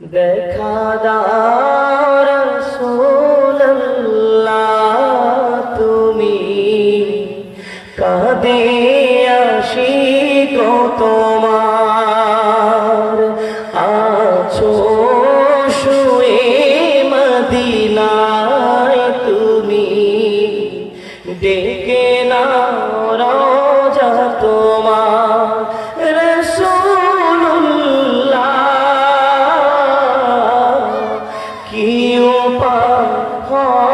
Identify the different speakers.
Speaker 1: দেখা দার তুমি কাঁদে আসি তো তোমার। আছো শুয়ে মদিনা পা